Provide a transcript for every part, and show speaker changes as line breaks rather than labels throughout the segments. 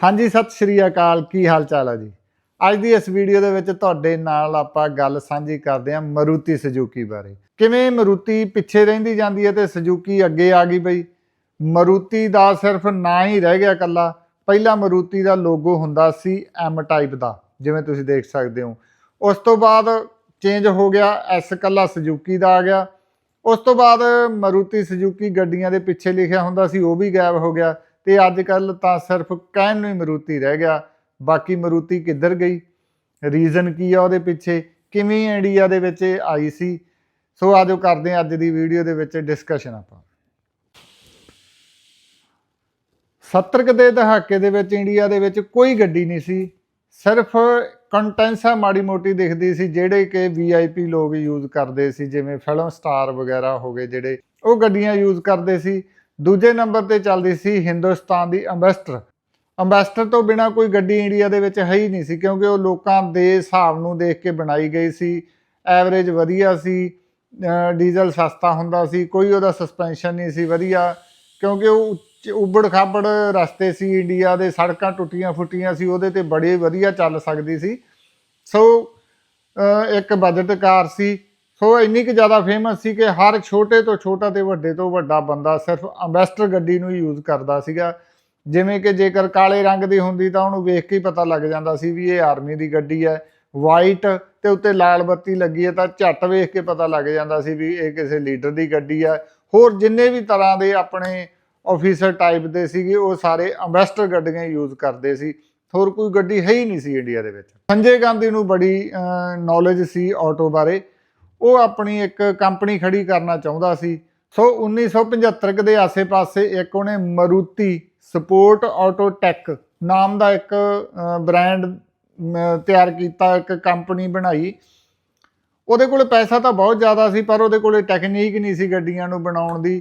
ਹਾਂਜੀ, ਸਤਿ ਸ਼੍ਰੀ ਅਕਾਲ। ਕੀ ਹਾਲ ਚਾਲ ਹੈ ਜੀ? ਅੱਜ ਦੀ ਇਸ ਵੀਡੀਓ ਦੇ ਵਿੱਚ ਤੁਹਾਡੇ ਨਾਲ ਆਪਾਂ ਗੱਲ ਸਾਂਝੀ ਕਰਦੇ ਹਾਂ ਮਰੂਤੀ ਸੁਜ਼ੂਕੀ ਬਾਰੇ। ਕਿਵੇਂ ਮਰੂਤੀ ਪਿੱਛੇ ਰਹਿੰਦੀ ਜਾਂਦੀ ਹੈ ਤੇ ਸੁਜ਼ੂਕੀ ਅੱਗੇ ਆ ਗਈ ਬਈ? ਮਰੂਤੀ ਦਾ ਸਿਰਫ ਨਾਂ ਹੀ ਰਹਿ ਗਿਆ ਕੱਲਾ ਪਹਿਲਾ ਮਰੂਤੀ ਦਾ ਲੋਗੋ ਹੁੰਦਾ ਸੀ ਐਮ ਟਾਈਪ ਦਾ, ਜਿਵੇਂ ਤੁਸੀਂ ਦੇਖ ਸਕਦੇ ਹੋ। ਉਸ ਤੋਂ ਬਾਅਦ ਚੇਂਜ ਹੋ ਗਿਆ ਐਸ ਕੱਲਾ ਸੁਜ਼ੂਕੀ ਦਾ ਆ ਗਿਆ। ਉਸ ਤੋਂ ਬਾਅਦ ਮਰੂਤੀ ਸੁਜ਼ੂਕੀ ਗੱਡੀਆਂ ਦੇ ਪਿੱਛੇ ਲਿਖਿਆ ਹੁੰਦਾ ਸੀ, ਉਹ ਵੀ ਗਾਇਬ ਹੋ ਗਿਆ। ਤੇ ਅੱਜ ਕੱਲ ਤਾਂ ਸਿਰਫ ਕਹਿਣ ਨੂੰ ਹੀ ਮਰੂਤੀ ਰਹਿ ਗਿਆ। ਬਾਕੀ ਮਰੂਤੀ ਕਿੱਧਰ ਗਈ? ਰੀਜ਼ਨ ਕੀ ਆ ਉਹਦੇ ਪਿੱਛੇ? ਕਿਵੇਂ ਇੰਡੀਆ ਦੇ ਵਿੱਚ ਇਹ ਆਈ ਸੀ? ਸੋ ਆਜੋ ਕਰਦੇ ਹਾਂ ਅੱਜ ਦੀ ਵੀਡੀਓ ਦੇ ਵਿੱਚ ਡਿਸਕਸ਼ਨ ਆਪਾਂ। 70 ਦੇ ਦਹਾਕੇ ਦੇ ਵਿੱਚ ਇੰਡੀਆ ਦੇ ਵਿੱਚ ਕੋਈ ਗੱਡੀ ਨਹੀਂ ਸੀ। ਸਿਰਫ ਕੰਟੈਂਸਾ ਮਾੜੀ ਮੋਟੀ ਦਿਖਦੀ ਸੀ, ਜਿਹੜੇ ਕਿ ਵੀਆਈਪੀ ਲੋਕ ਯੂਜ਼ ਕਰਦੇ ਸੀ, ਜਿਵੇਂ ਫਿਲਮ ਸਟਾਰ ਵਗੈਰਾ ਹੋ ਗਏ ਜਿਹੜੇ, ਉਹ ਗੱਡੀਆਂ ਯੂਜ਼ ਕਰਦੇ ਸੀ। ਦੂਜੇ ਨੰਬਰ ਤੇ ਚੱਲਦੀ ਸੀ ਹਿੰਦੁਸਤਾਨ ਦੀ ਅੰਬੈਸਟਰ। ਅੰਬੈਸਟਰ ਤੋਂ ਬਿਨਾ ਕੋਈ ਗੱਡੀ ਇੰਡੀਆ ਦੇ ਵਿੱਚ ਹੈ ਹੀ ਨਹੀਂ ਸੀ, ਕਿਉਂਕਿ ਉਹ ਲੋਕਾਂ ਦੇ ਹਿਸਾਬ ਨੂੰ ਦੇਖ ਕੇ ਬਣਾਈ ਗਈ ਸੀ। ਐਵਰੇਜ ਵਧੀਆ ਸੀ ਡੀਜ਼ਲ ਸਸਤਾ ਹੁੰਦਾ ਸੀ, ਕੋਈ ਉਹਦਾ ਸਸਪੈਂਸ਼ਨ ਨਹੀਂ ਸੀ ਵਧੀਆ, ਕਿਉਂਕਿ ਉਹ ਉਬੜ ਖਾਬੜ ਰਸਤੇ ਸੀ ਇੰਡੀਆ ਦੇ, ਸੜਕਾਂ ਟੁੱਟੀਆਂ ਫੁੱਟੀਆਂ ਸੀ, ਉਹਦੇ ਤੇ ਬੜੇ ਵਧੀਆ ਚੱਲ ਸਕਦੀ ਸੀ। ਸੋ ਇੱਕ ਬਜਟ ਕਾਰ ਸੀ ਸੋ ਇੰਨੀ ਕਿ ਜ਼ਿਆਦਾ ਫੇਮਸ ਸੀ ਕਿ ਹਰ ਛੋਟੇ ਤੋਂ ਛੋਟਾ ਤੇ ਵੱਡੇ ਤੋਂ ਵੱਡਾ ਬੰਦਾ ਸਿਰਫ ਅੰਬੈਸਟਰ ਗੱਡੀ ਨੂੰ ਯੂਜ਼ ਕਰਦਾ ਸੀਗਾ। ਜਿਵੇਂ ਕਿ ਜੇਕਰ ਕਾਲੇ ਰੰਗ ਦੀ ਹੁੰਦੀ ਤਾਂ ਉਹਨੂੰ ਵੇਖ ਕੇ ਹੀ ਪਤਾ ਲੱਗ ਜਾਂਦਾ ਸੀ ਵੀ ਇਹ ਆਰਮੀ ਦੀ ਗੱਡੀ ਹੈ। ਵਾਈਟ ਤੇ ਉੱਤੇ ਲਾਲ ਬੱਤੀ ਲੱਗੀ ਹੈ ਤਾਂ ਝੱਟ ਵੇਖ ਕੇ ਪਤਾ ਲੱਗ ਜਾਂਦਾ ਸੀ ਵੀ ਇਹ ਕਿਸੇ ਲੀਡਰ ਦੀ ਗੱਡੀ ਹੈ। ਹੋਰ ਜਿੰਨੇ ਵੀ ਤਰ੍ਹਾਂ ਦੇ ਆਪਣੇ ਆਫੀਸਰ ਟਾਈਪ ਦੇ ਸੀਗੇ, ਉਹ ਸਾਰੇ ਅੰਬੈਸਟਰ ਗੱਡੀਆਂ ਯੂਜ਼ ਕਰਦੇ ਸੀ। ਹੋਰ ਕੋਈ ਗੱਡੀ ਹੈ ਹੀ ਨਹੀਂ ਸੀ ਇੰਡੀਆ ਦੇ ਵਿੱਚ। ਸੰਜੇ ਗਾਂਧੀ ਨੂੰ ਬੜੀ ਨੌਲੇਜ ਸੀ ਆਟੋ ਬਾਰੇ। ਉਹ ਆਪਣੀ ਇੱਕ ਕੰਪਨੀ ਖੜੀ ਕਰਨਾ ਚਾਹੁੰਦਾ ਸੀ। ਸੋ 1975 ਕੁ ਦੇ ਆਸੇ-ਪਾਸੇ ਇੱਕ ਉਹਨੇ ਮਰੂਤੀ ਸਪੋਰਟ ਆਟੋ ਟੈਕ ਨਾਮ ਦਾ ਇੱਕ ਬ੍ਰਾਂਡ ਤਿਆਰ ਕੀਤਾ, ਇੱਕ ਕੰਪਨੀ ਬਣਾਈ। ਉਹਦੇ ਕੋਲੇ ਪੈਸਾ ਤਾਂ ਬਹੁਤ ਜ਼ਿਆਦਾ ਸੀ, ਪਰ ਉਹਦੇ ਕੋਲੇ ਟੈਕਨੀਕ ਨਹੀਂ ਸੀ ਗੱਡੀਆਂ ਨੂੰ ਬਣਾਉਣ ਦੀ।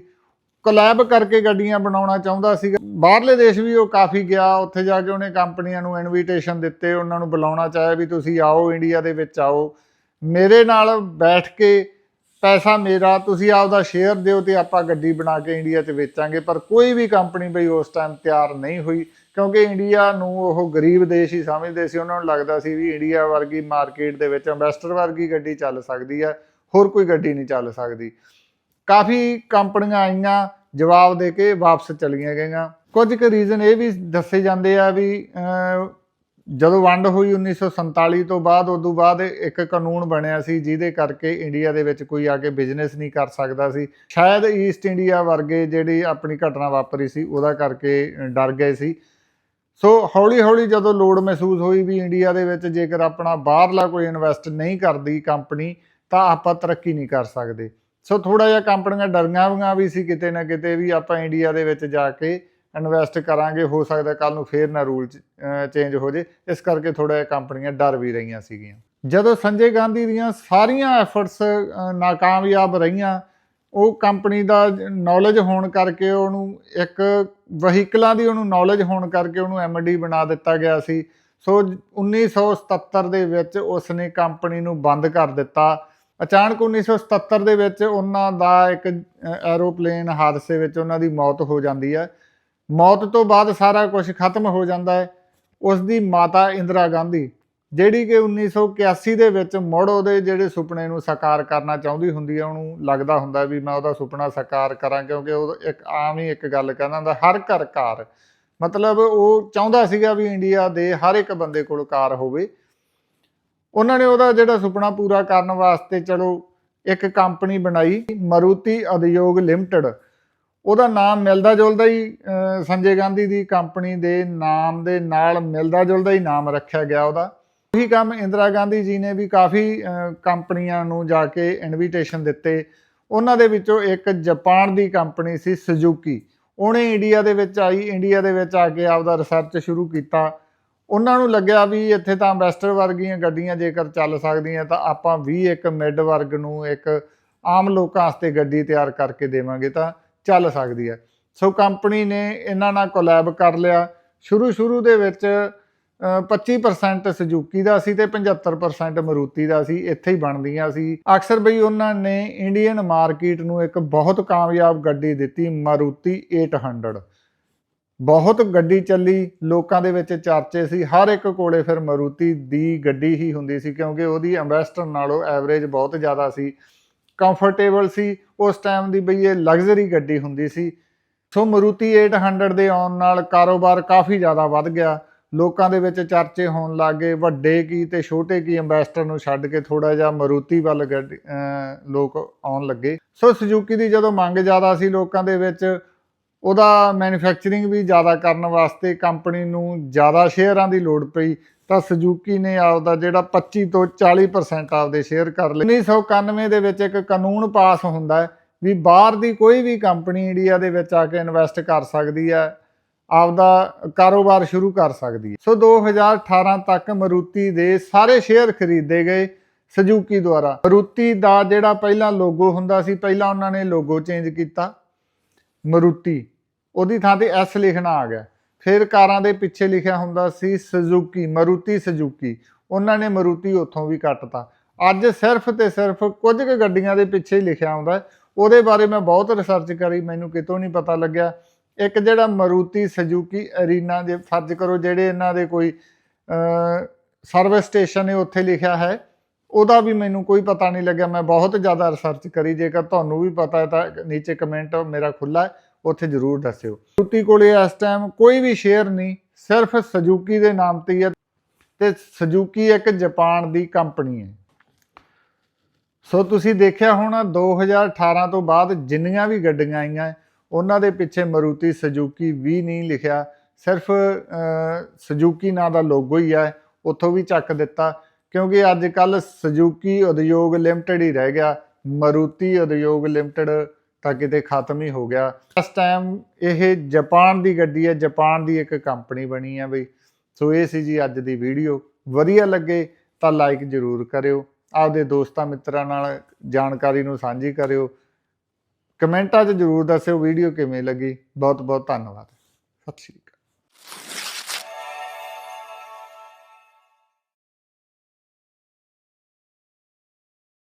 ਕੋਲੈਬ ਕਰਕੇ ਗੱਡੀਆਂ ਬਣਾਉਣਾ ਚਾਹੁੰਦਾ ਸੀ ਬਾਹਰਲੇ ਦੇਸ਼ ਵੀ ਉਹ ਕਾਫੀ ਗਿਆ। ਉੱਥੇ ਜਾ ਕੇ ਉਹਨੇ ਕੰਪਨੀਆਂ ਨੂੰ ਇਨਵੀਟੇਸ਼ਨ ਦਿੱਤੇ, ਉਹਨਾਂ ਨੂੰ ਬੁਲਾਉਣਾ ਚਾਹਿਆ ਵੀ ਤੁਸੀਂ ਆਓ ਇੰਡੀਆ ਦੇ ਵਿੱਚ ਆਓ। ਮੇਰੇ ਨਾਲ ਬੈਠ ਕੇ ਪੈਸਾ ਮੇਰਾ, ਤੁਸੀਂ ਆਪਦਾ ਸ਼ੇਅਰ ਦਿਓ ਤੇ ਆਪਾਂ ਗੱਡੀ ਬਣਾ ਕੇ ਇੰਡੀਆ 'ਚ ਵੇਚਾਂਗੇ। ਪਰ ਕੋਈ ਵੀ ਕੰਪਨੀ ਬਈ ਉਸ ਟਾਈਮ ਤਿਆਰ ਨਹੀਂ ਹੋਈ, ਕਿਉਂਕਿ ਇੰਡੀਆ ਨੂੰ ਉਹ ਗਰੀਬ ਦੇਸ਼ ਹੀ ਸਮਝਦੇ ਸੀ। ਉਹਨਾਂ ਨੂੰ ਲੱਗਦਾ ਸੀ ਵੀ ਇੰਡੀਆ ਵਰਗੀ ਮਾਰਕੀਟ ਦੇ ਵਿੱਚ ਇੰਵੈਸਟਰ ਵਰਗੀ ਗੱਡੀ ਚੱਲ ਸਕਦੀ ਹੈ ਹੋਰ ਕੋਈ ਗੱਡੀ ਨਹੀਂ ਚੱਲ ਸਕਦੀ। ਕਾਫੀ ਕੰਪਨੀਆਂ ਆਈਆਂ, ਜਵਾਬ ਦੇ ਕੇ ਵਾਪਸ ਚਲੀਆਂ ਗਈਆਂ। ਕੁਝ ਕੁ ਰੀਜ਼ਨ ਇਹ ਵੀ ਦੱਸੇ ਜਾਂਦੇ ਆ ਵੀ ਜਦੋਂ ਵੰਡ ਹੋਈ 1947 ਤੋਂ ਬਾਅਦ, ਉਦੋਂ ਬਾਅਦ ਇੱਕ ਕਾਨੂੰਨ ਬਣਿਆ ਸੀ ਜਿਹਦੇ ਕਰਕੇ ਇੰਡੀਆ ਦੇ ਵਿੱਚ ਕੋਈ ਆ ਕੇ ਬਿਜ਼ਨਸ ਨਹੀਂ ਕਰ ਸਕਦਾ ਸੀ। ਸ਼ਾਇਦ ਈਸਟ ਇੰਡੀਆ ਵਰਗੇ ਜਿਹੜੀ ਆਪਣੀ ਘਟਨਾ ਵਾਪਰੀ ਸੀ, ਉਹਦਾ ਕਰਕੇ ਡਰ ਗਏ ਸੀ। ਸੋ ਹੌਲੀ ਹੌਲੀ ਜਦੋਂ ਲੋੜ ਮਹਿਸੂਸ ਹੋਈ ਵੀ ਇੰਡੀਆ ਦੇ ਵਿੱਚ ਜੇਕਰ ਆਪਣਾ ਬਾਹਰਲਾ ਕੋਈ ਇਨਵੈਸਟ ਨਹੀਂ ਕਰਦੀ ਕੰਪਨੀ ਤਾਂ ਆਪਾਂ ਤਰੱਕੀ ਨਹੀਂ ਕਰ ਸਕਦੇ। ਸੋ ਥੋੜਾ ਜਿਹਾ ਕੰਪਨੀਆਂ ਡਰੀਆਂ ਵੀ ਸੀ ਕਿਤੇ ਨਾ ਕਿਤੇ ਵੀ ਆਪਾਂ ਇੰਡੀਆ ਦੇ ਵਿੱਚ ਜਾ ਕੇ ਇਨਵੈਸਟ ਕਰਾਂਗੇ, ਹੋ ਸਕਦਾ ਕੱਲ ਨੂੰ ਫੇਰ ਨਾ ਰੂਲ ਚੇਂਜ ਹੋ ਜੇ। ਇਸ ਕਰਕੇ ਥੋੜਾ ਜਿਹਾ ਕੰਪਨੀਆਂ ਡਰ ਵੀ ਰਹੀਆਂ ਸੀਗੀਆਂ। ਜਦੋਂ ਸੰਜੇ ਗਾਂਧੀ ਦੀਆਂ ਸਾਰੀਆਂ ਐਫਰਟਸ ਨਾਕਾਮਯਾਬ ਰਹੀਆਂ, ਉਹ ਕੰਪਨੀ ਦਾ ਨੌਲੇਜ ਹੋਣ ਕਰਕੇ ਉਹਨੂੰ ਇੱਕ ਵਹੀਕਲਾਂ ਦੀ ਉਹਨੂੰ ਨੌਲੇਜ ਹੋਣ ਕਰਕੇ ਉਹਨੂੰ ਐਮਡੀ ਬਣਾ ਦਿੱਤਾ ਗਿਆ ਸੀ। ਸੋ 1977 ਦੇ ਵਿੱਚ ਉਸਨੇ ਕੰਪਨੀ ਨੂੰ ਬੰਦ ਕਰ ਦਿੱਤਾ। ਅਚਾਨਕ 1977 ਦੇ ਵਿੱਚ ਉਹਨਾਂ ਦਾ ਇੱਕ ਐਰੋਪਲੇਨ ਹਾਦਸੇ ਵਿੱਚ ਉਹਨਾਂ ਦੀ ਮੌਤ ਹੋ ਜਾਂਦੀ ਹੈ। ਮੌਤ ਤੋਂ ਬਾਅਦ ਸਾਰਾ ਕੁਝ ਖਤਮ ਹੋ ਜਾਂਦਾ ਹੈ। ਉਸ ਦੀ ਮਾਤਾ ਇੰਦਰਾ ਗਾਂਧੀ, ਜਿਹੜੀ ਕਿ 1981 ਦੇ ਵਿੱਚ ਮੁੜ ਉਹਦੇ ਜਿਹੜੇ ਸੁਪਨੇ ਨੂੰ ਸਾਕਾਰ ਕਰਨਾ ਚਾਹੁੰਦੀ ਹੁੰਦੀ ਹੈ, ਉਹਨੂੰ ਲੱਗਦਾ ਹੁੰਦਾ ਵੀ ਮੈਂ ਉਹਦਾ ਸੁਪਨਾ ਸਾਕਾਰ ਕਰਾਂ, ਕਿਉਂਕਿ ਉਹ ਇੱਕ ਆਮ ਹੀ ਇੱਕ ਗੱਲ ਕਹਿੰਦਾ ਹੁੰਦਾ, ਹਰ ਘਰ ਕਾਰ ਮਤਲਬ ਉਹ ਚਾਹੁੰਦਾ ਸੀਗਾ ਵੀ ਇੰਡੀਆ ਦੇ ਹਰ ਇੱਕ ਬੰਦੇ ਕੋਲ ਕਾਰ ਹੋਵੇ। ਉਹਨਾਂ ਨੇ ਉਹਦਾ ਜਿਹੜਾ ਸੁਪਨਾ ਪੂਰਾ ਕਰਨ ਵਾਸਤੇ ਚਲੋ ਇੱਕ ਕੰਪਨੀ ਬਣਾਈ, ਮਰੂਤੀ ਉਦਯੋਗ ਲਿਮਟਿਡ। ਉਹਦਾ ਨਾਮ ਮਿਲਦਾ ਜੁਲਦਾ ਹੀ ਸੰਜੇ ਗਾਂਧੀ ਦੀ ਕੰਪਨੀ ਦੇ ਨਾਮ ਦੇ ਨਾਲ ਮਿਲਦਾ ਜੁਲਦਾ ਹੀ ਨਾਮ ਰੱਖਿਆ ਗਿਆ ਉਹਦਾ। ਉਹੀ ਕੰਮ ਇੰਦਰਾ ਗਾਂਧੀ ਜੀ ਨੇ ਵੀ ਕਾਫੀ ਕੰਪਨੀਆਂ ਨੂੰ ਜਾ ਕੇ ਇਨਵੀਟੇਸ਼ਨ ਦਿੱਤੇ। ਉਹਨਾਂ ਦੇ ਵਿੱਚੋਂ ਇੱਕ ਜਾਪਾਨ ਦੀ ਕੰਪਨੀ ਸੀ ਸੁਜ਼ੂਕੀ ਉਹਨੇ ਇੰਡੀਆ ਦੇ ਵਿੱਚ ਆਈ, ਇੰਡੀਆ ਦੇ ਵਿੱਚ ਆ ਕੇ ਆਪਦਾ ਰਿਸਰਚ ਸ਼ੁਰੂ ਕੀਤਾ। ਉਹਨਾਂ ਨੂੰ ਲੱਗਿਆ ਵੀ ਇੱਥੇ ਤਾਂ ਇੰਵੈਸਟਰ ਵਰਗੀਆਂ ਗੱਡੀਆਂ ਜੇਕਰ ਚੱਲ ਸਕਦੀਆਂ ਤਾਂ ਆਪਾਂ ਵੀ ਇੱਕ ਮਿਡ ਵਰਗ ਨੂੰ ਇੱਕ ਆਮ ਲੋਕਾਂ ਵਾਸਤੇ ਗੱਡੀ ਤਿਆਰ ਕਰਕੇ ਦੇਵਾਂਗੇ ਤਾਂ ਚੱਲ ਸਕਦੀ ਹੈ। ਸੋ ਕੰਪਨੀ ਨੇ ਇਹਨਾਂ ਨਾਲ ਕੋਲੈਬ ਕਰ ਲਿਆ। ਸ਼ੁਰੂ ਸ਼ੁਰੂ ਦੇ ਵਿੱਚ ਅ, 25% ਸੁਜ਼ੂਕੀ ਦਾ ਸੀ ਤੇ 75% ਮਰੂਤੀ ਦਾ ਸੀ। ਇੱਥੇ ਹੀ ਬਣਦੀਆਂ ਸੀ। ਅਕਸਰ ਬਈ ਉਹਨਾਂ ਨੇ ਇੰਡੀਅਨ ਮਾਰਕੀਟ ਨੂੰ ਇੱਕ ਬਹੁਤ ਕਾਮਯਾਬ ਗੱਡੀ ਦਿੱਤੀ ਮਾਰੂਤੀ 800 ਬਹੁਤ ਗੱਡੀ ਚੱਲੀ ਲੋਕਾਂ ਦੇ ਵਿੱਚ ਚਰਚੇ ਸੀ। ਹਰ ਇੱਕ ਕੋਲੇ ਫਿਰ ਮਰੂਤੀ ਦੀ ਗੱਡੀ ਹੀ ਹੁੰਦੀ ਸੀ ਕਿਉਂਕਿ ਉਹਦੀ ਐਂਬੈਸਡਰ ਨਾਲੋਂ ਐਵਰੇਜ ਬਹੁਤ ਜ਼ਿਆਦਾ ਸੀ। ਕੰਫਰਟੇਬਲ ਸੀ, ਉਸ ਟਾਈਮ ਦੀ ਬਈ ਇਹ ਲਗਜ਼ਰੀ ਗੱਡੀ ਹੁੰਦੀ ਸੀ। ਸੋ ਮਰੂਤੀ 800 ਦੇ ਆਉਣ ਨਾਲ ਕਾਰੋਬਾਰ ਕਾਫੀ ਜ਼ਿਆਦਾ ਵੱਧ ਗਿਆ। ਲੋਕਾਂ ਦੇ ਵਿੱਚ ਚਰਚੇ ਹੋਣ ਲੱਗੇ, ਵੱਡੇ ਕੀ ਤੇ ਛੋਟੇ ਕੀ ਐਂਬੈਸਡਰ ਨੂੰ ਛੱਡ ਕੇ ਥੋੜਾ ਜਿਹਾ ਮਰੂਤੀ ਵੱਲ ਗੱਡੀ- ਅਹ ਲੋਕ ਆਉਣ ਲੱਗੇ। ਸੋ ਸੁਜ਼ੂਕੀ ਦੀ ਜਦੋਂ ਮੰਗ ਜ਼ਿਆਦਾ ਸੀ ਲੋਕਾਂ ਦੇ ਵਿੱਚ ਉਹਦਾ ਮੈਨੂਫੈਕਚਰਿੰਗ ਵੀ ਜ਼ਿਆਦਾ ਕਰਨ ਵਾਸਤੇ ਕੰਪਨੀ ਨੂੰ ਜ਼ਿਆਦਾ ਸ਼ੇਅਰਾਂ ਦੀ ਲੋੜ ਪਈ, ਤਾਂ ਸੁਜ਼ੂਕੀ ਨੇ ਆਪਦਾ ਜਿਹੜਾ 25 ਤੋਂ 40% ਆਪਦੇ ਸ਼ੇਅਰ ਕਰ ਲਏ। 1991 ਦੇ ਵਿੱਚ ਇੱਕ ਕਾਨੂੰਨ ਪਾਸ ਹੁੰਦਾ ਹੈ ਵੀ ਬਾਹਰ ਦੀ ਕੋਈ ਵੀ ਕੰਪਨੀ ਇੰਡੀਆ ਦੇ ਵਿੱਚ ਆ ਕੇ ਇਨਵੈਸਟ ਕਰ ਸਕਦੀ ਹੈ, ਆਪਦਾ ਕਾਰੋਬਾਰ ਸ਼ੁਰੂ ਕਰ ਸਕਦੀ ਹੈ। ਸੋ 2018 ਤੱਕ ਮਰੂਤੀ ਦੇ ਸਾਰੇ ਸ਼ੇਅਰ ਖਰੀਦੇ ਗਏ ਸੁਜ਼ੂਕੀ ਦੁਆਰਾ। ਮਰੂਤੀ ਦਾ ਜਿਹੜਾ ਪਹਿਲਾਂ ਲੋਗੋ ਹੁੰਦਾ ਸੀ, ਪਹਿਲਾਂ ਉਹਨਾਂ ਨੇ ਲੋਗੋ ਚੇਂਜ ਕੀਤਾ। ਮਰੂਤੀ, ਉਹਦੀ ਥਾਂ ਤੇ ਐਸ ਲਿਖਣਾ ਆ ਗਿਆ। ਫਿਰ ਕਾਰਾਂ ਦੇ ਪਿੱਛੇ ਲਿਖਿਆ ਹੁੰਦਾ ਸੀ ਸੁਜ਼ੂਕੀ ਮਰੂਤੀ ਸੁਜ਼ੂਕੀ ਉਹਨਾਂ ਨੇ ਮਰੂਤੀ ਉੱਥੋਂ ਵੀ ਕੱਟਤਾ। ਅੱਜ ਸਿਰਫ ਤੇ ਸਿਰਫ ਕੁਝ ਕੁ ਗੱਡੀਆਂ ਦੇ ਪਿੱਛੇ ਹੀ ਲਿਖਿਆ ਹੁੰਦਾ। ਉਹਦੇ ਬਾਰੇ ਮੈਂ ਬਹੁਤ ਰਿਸਰਚ ਕਰੀ, ਮੈਨੂੰ ਕਿਤੋਂ ਨਹੀਂ ਪਤਾ ਲੱਗਿਆ। ਇੱਕ ਜਿਹੜਾ ਮਰੂਤੀ ਸੁਜ਼ੂਕੀ ਅਰੀਨਾ ਦੇ, ਫਰਜ਼ ਕਰੋ ਜਿਹੜੇ ਇਹਨਾਂ ਦੇ ਕੋਈ ਸਰਵਿਸ ਸਟੇਸ਼ਨ ਹੈ ਉੱਥੇ ਲਿਖਿਆ ਹੈ। ਉਹਦਾ ਵੀ ਮੈਨੂੰ ਕੋਈ ਪਤਾ ਨਹੀਂ ਲੱਗਿਆ। ਮੈਂ ਬਹੁਤ ਜ਼ਿਆਦਾ ਰਿਸਰਚ ਕਰੀ। ਜੇਕਰ ਤੁਹਾਨੂੰ ਵੀ ਪਤਾ ਹੈ ਤਾਂ ਨੀਚੇ ਕਮੈਂਟ ਮੇਰਾ ਖੁੱਲਾ ਹੈ, ਉੱਥੇ ਜ਼ਰੂਰ ਦੱਸਿਓ। ਸੁਜ਼ੂਕੀ ਕੋਲੇ ਇਸ ਟਾਈਮ ਕੋਈ ਵੀ ਸ਼ੇਅਰ ਨਹੀਂ, ਸਿਰਫ ਸਜੂਕੀ ਦੇ ਨਾਮ ਤੇ ਹੀ ਹੈ ਤੇ ਸੁਜ਼ੂਕੀ ਇੱਕ ਜਾਪਾਨ ਦੀ ਕੰਪਨੀ ਹੈ। ਸੋ ਤੁਸੀਂ ਦੇਖਿਆ ਹੋਣਾ 2018 ਤੋਂ ਬਾਅਦ ਜਿੰਨੀਆਂ ਵੀ ਗੱਡੀਆਂ ਆਈਆਂ, ਉਹਨਾਂ ਦੇ ਪਿੱਛੇ ਮਰੂਤੀ ਸੁਜ਼ੂਕੀ ਵੀ ਨਹੀਂ ਲਿਖਿਆ। ਸਿਰਫ ਸਜੂਕੀ ਨਾਂ ਦਾ ਲੋਗੋ ਹੀ ਹੈ। ਉੱਥੋਂ ਵੀ ਚੱਕ ਦਿੱਤਾ। ਕਿਉਂਕਿ ਅੱਜ ਕੱਲ ਸੁਜ਼ੂਕੀ ਉਦਯੋਗ ਲਿਮਟਿਡ ਹੀ ਰਹਿ ਗਿਆ ਮਰੂਤੀ ਉਦਯੋਗ ਲਿਮਟਿਡ ਤਾਂ ਕਿਤੇ ਖਤਮ ਹੀ ਹੋ ਗਿਆ। ਇਸ ਟਾਈਮ ਇਹ ਜਾਪਾਨ ਦੀ ਗੱਡੀ ਹੈ ਜਾਪਾਨ ਦੀ ਇੱਕ ਕੰਪਨੀ ਬਣੀ ਹੈ ਬਈ। ਸੋ ਇਹ ਸੀ ਜੀ ਅੱਜ ਦੀ ਵੀਡੀਓ ਵਧੀਆ ਲੱਗੇ ਤਾਂ ਲਾਈਕ ਜ਼ਰੂਰ ਕਰਿਓ। ਆਪਦੇ ਦੋਸਤਾਂ ਮਿੱਤਰਾਂ ਨਾਲ ਜਾਣਕਾਰੀ ਨੂੰ ਸਾਂਝੀ ਕਰਿਓ। ਕਮੈਂਟਾਂ 'ਚ ਜ਼ਰੂਰ ਦੱਸਿਓ ਵੀਡੀਓ ਕਿਵੇਂ ਲੱਗੀ। ਬਹੁਤ ਬਹੁਤ ਧੰਨਵਾਦ। ਸਤਿ ਸ਼੍ਰੀ ਅਕਾਲ।